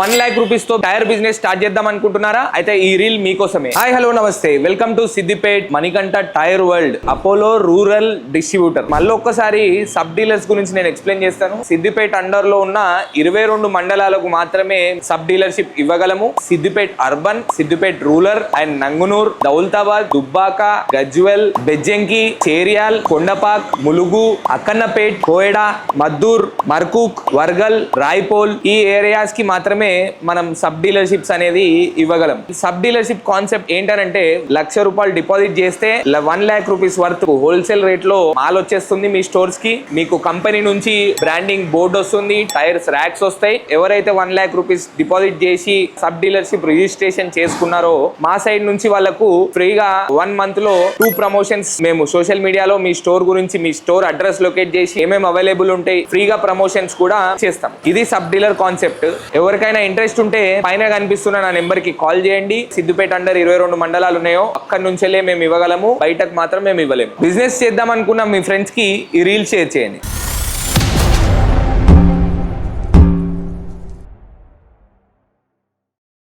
One lakh రూపీస్తో tyre business start చేద్దాం అనుకుంటున్నారా? అయితే ఈ రీల్ మీకోసమే. హాయ్ హలో నమస్తే. Welcome to Siddipet Manikanta tyre world Apollo rural distributor. మళ్ళీ ఒక్కసారి సబ్ డీలర్స్ గురించి నేను ఎక్స్ప్లెయిన్ చేస్తాను. సిద్దిపేట్ అండర్లో ఉన్న ఇరవై రెండు మండలాలకు మాత్రమే సబ్ డీలర్షిప్ ఇవ్వగలము. Siddipet urban Siddipet rural and Nangunoor Daulatabad Dubbaka Gajwel Bejjanki Cheriyal Kondapak Mulugu Akkannapet Koyada Maddur Markook Wargal Raipole ఈ ఏరియాస్కి మాత్రమే మనం సబ్ డీలర్షిప్స్ అనేది ఇవ్వగలం. సబ్ డీలర్షిప్ కాన్సెప్ట్ ఏంటంటే లక్ష రూపాయలు డిపాజిట్ చేస్తే one lakh rupees worth wholesale రేట్లో మాల్ వచ్చేస్తుంది మీ స్టోర్స్కి. మీకు కంపెనీ నుంచి బ్రాండింగ్ బోర్డు వస్తుంది టైర్స్ ర్యాక్స్ వస్తాయి. ఎవరైతే వన్ ల్యాక్ రూపీస్ డిపాజిట్ చేసి సబ్ డీలర్షిప్ రిజిస్ట్రేషన్ చేసుకున్నారో మా సైడ్ నుంచి వాళ్ళకు ఫ్రీగా వన్ మంత్లో టూ ప్రమోషన్స్ మేము సోషల్ మీడియాలో మీ స్టోర్ గురించి మీ స్టోర్ అడ్రస్ లొకేట్ చేసి ఏమేమి అవైలబుల్ ఉంటాయి ఫ్రీగా ప్రమోషన్స్ కూడా చేస్తాం. ఇది సబ్ డీలర్ కాన్సెప్ట్ ఎవరికైనా ఇంట్రెస్ట్ ఉంటే పైన కనిపిస్తున్న నా నెంబర్కి కాల్ చేయండి. సిద్దిపేట అండర్ ఇరవై రెండు మండలాలు ఉన్నాయో అక్కడి నుంచెల్లే మేము ఇవ్వగలము. బయటకు మాత్రం మేము ఇవ్వలేము. బిజినెస్ చేద్దాం అనుకున్న మీ ఫ్రెండ్స్కి ఈ రీల్ షేర్ చేయండి.